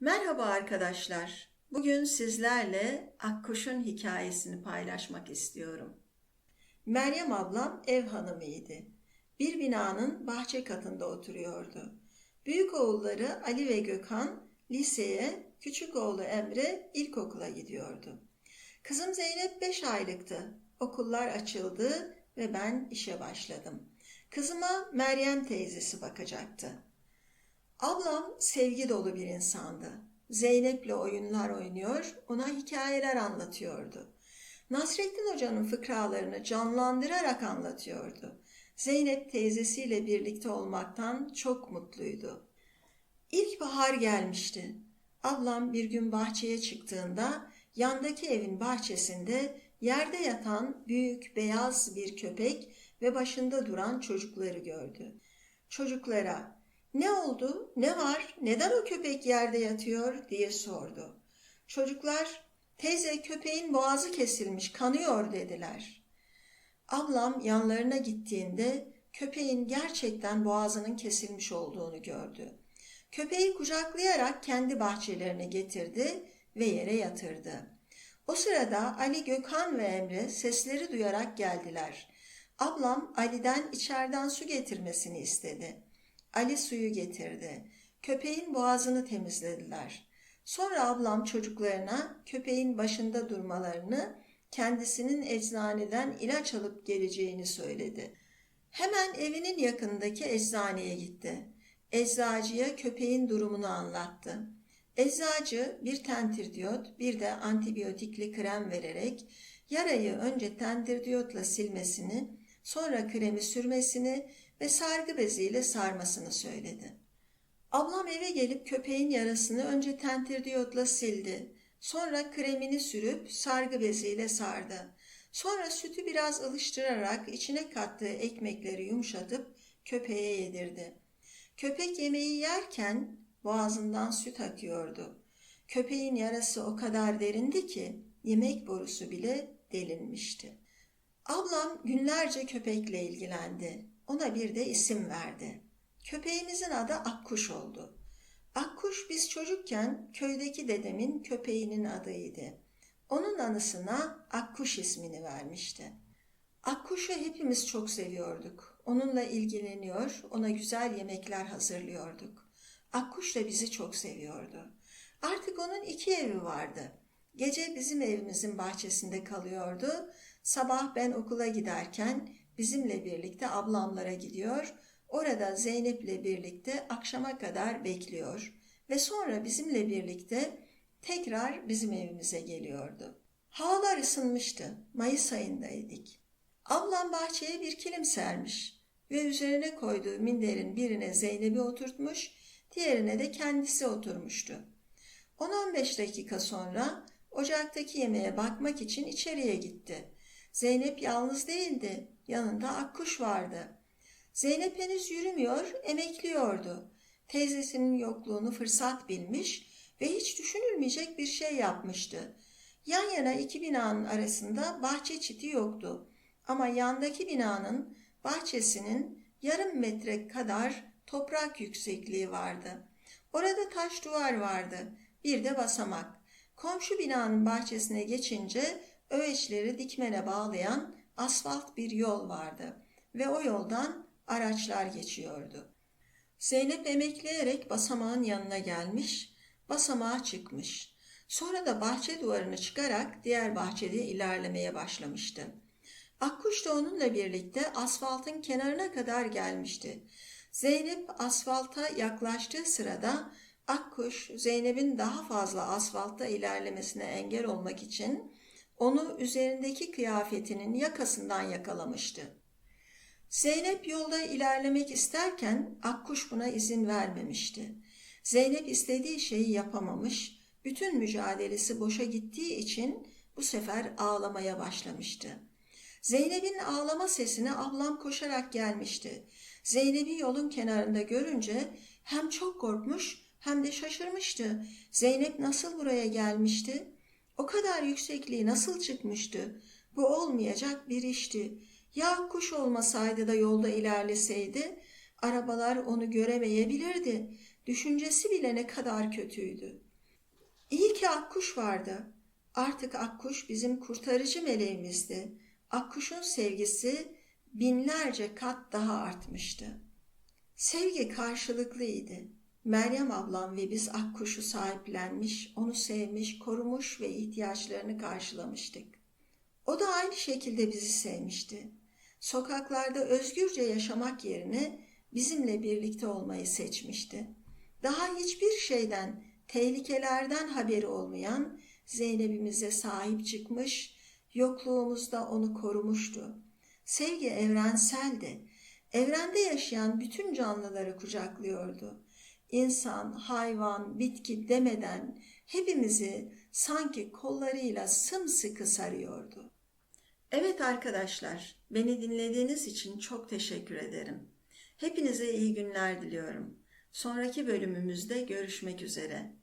Merhaba arkadaşlar. Bugün sizlerle Akkuş'un hikayesini paylaşmak istiyorum. Meryem ablam ev hanımıydı. Bir binanın bahçe katında oturuyordu. Büyük oğulları Ali ve Gökhan liseye, küçük oğlu Emre ilkokula gidiyordu. Kızım Zeynep 5 aylıktı. Okullar açıldı ve ben işe başladım. Kızıma Meryem teyzesi bakacaktı. Ablam sevgi dolu bir insandı. Zeynep'le oyunlar oynuyor, ona hikayeler anlatıyordu. Nasrettin Hoca'nın fıkralarını canlandırarak anlatıyordu. Zeynep teyzesiyle birlikte olmaktan çok mutluydu. İlk bahar gelmişti. Ablam bir gün bahçeye çıktığında yandaki evin bahçesinde yerde yatan büyük beyaz bir köpek ve başında duran çocukları gördü. Çocuklara ne oldu, ne var, neden o köpek yerde yatıyor diye sordu. Çocuklar teyze köpeğin boğazı kesilmiş kanıyor dediler. Ablam yanlarına gittiğinde köpeğin gerçekten boğazının kesilmiş olduğunu gördü. Köpeği kucaklayarak kendi bahçelerine getirdi ve yere yatırdı. O sırada Ali Gökhan ve Emre sesleri duyarak geldiler. Ablam Ali'den içeriden su getirmesini istedi. Ali suyu getirdi. Köpeğin boğazını temizlediler. Sonra ablam çocuklarına köpeğin başında durmalarını, kendisinin eczaneden ilaç alıp geleceğini söyledi. Hemen evinin yakındaki eczaneye gitti. Eczacıya köpeğin durumunu anlattı. Eczacı bir tentridyot bir de antibiyotikli krem vererek yarayı önce tentridyotla silmesini, sonra kremi sürmesini ve sargı beziyle sarmasını söyledi. Ablam eve gelip köpeğin yarasını önce tentridyotla sildi. Sonra kremini sürüp sargı beziyle sardı. Sonra sütü biraz ılıştırarak içine kattığı ekmekleri yumuşatıp köpeğe yedirdi. Köpek yemeği yerken boğazından süt akıyordu. Köpeğin yarası o kadar derindi ki yemek borusu bile delinmişti. Ablam günlerce köpekle ilgilendi. Ona bir de isim verdi. Köpeğimizin adı Akkuş oldu. Akkuş biz çocukken köydeki dedemin köpeğinin adıydı. Onun anısına Akkuş ismini vermişti. Akkuş'u hepimiz çok seviyorduk. Onunla ilgileniyor, ona güzel yemekler hazırlıyorduk. Akkuş da bizi çok seviyordu. Artık onun iki evi vardı. Gece bizim evimizin bahçesinde kalıyordu. Sabah ben okula giderken bizimle birlikte ablamlara gidiyor. Orada Zeynep'le birlikte akşama kadar bekliyor ve sonra bizimle birlikte tekrar bizim evimize geliyordu. Havalar ısınmıştı. Mayıs ayındaydık. Ablam bahçeye bir kilim sermiş ve üzerine koyduğu minderin birine Zeynep'i oturtmuş, diğerine de kendisi oturmuştu. 10-15 dakika sonra ocaktaki yemeğe bakmak için içeriye gitti. Zeynep yalnız değildi, yanında Akkuş vardı. Zeynep henüz yürümüyor, emekliyordu. Teyzesinin yokluğunu fırsat bilmiş ve hiç düşünülmeyecek bir şey yapmıştı. Yan yana iki binanın arasında bahçe çiti yoktu. Ama yandaki binanın bahçesinin yarım metre kadar toprak yüksekliği vardı. Orada taş duvar vardı, bir de basamak. Komşu binanın bahçesine geçince öğeçleri dikmene bağlayan asfalt bir yol vardı ve o yoldan araçlar geçiyordu. Zeynep emekleyerek basamağın yanına gelmiş, basamağa çıkmış. Sonra da bahçe duvarını çıkarak diğer bahçede ilerlemeye başlamıştı. Akkuş da onunla birlikte asfaltın kenarına kadar gelmişti. Zeynep asfalta yaklaştığı sırada Akkuş Zeynep'in daha fazla asfaltta ilerlemesine engel olmak için onu üzerindeki kıyafetinin yakasından yakalamıştı. Zeynep yolda ilerlemek isterken Akkuş buna izin vermemişti. Zeynep istediği şeyi yapamamış, bütün mücadelesi boşa gittiği için bu sefer ağlamaya başlamıştı. Zeynep'in ağlama sesine ablam koşarak gelmişti. Zeynep'i yolun kenarında görünce hem çok korkmuş hem de şaşırmıştı. Zeynep nasıl buraya gelmişti? O kadar yüksekliği nasıl çıkmıştı? Bu olmayacak bir işti. Ya kuş olmasaydı da yolda ilerleseydi, arabalar onu göremeyebilirdi. Düşüncesi bile ne kadar kötüydü. İyi ki Akkuş vardı. Artık Akkuş bizim kurtarıcı meleğimizdi. Akkuş'un sevgisi binlerce kat daha artmıştı. Sevgi karşılıklıydı. Meryem ablam ve biz Akkuş'u sahiplenmiş, onu sevmiş, korumuş ve ihtiyaçlarını karşılamıştık. O da aynı şekilde bizi sevmişti. Sokaklarda özgürce yaşamak yerine bizimle birlikte olmayı seçmişti. Daha hiçbir şeyden, tehlikelerden haberi olmayan Zeynep'imize sahip çıkmış, yokluğumuzda onu korumuştu. Sevgi evrenseldi. Evrende yaşayan bütün canlıları kucaklıyordu. İnsan, hayvan, bitki demeden hepimizi sanki kollarıyla sımsıkı sarıyordu. Evet arkadaşlar, beni dinlediğiniz için çok teşekkür ederim. Hepinize iyi günler diliyorum. Sonraki bölümümüzde görüşmek üzere.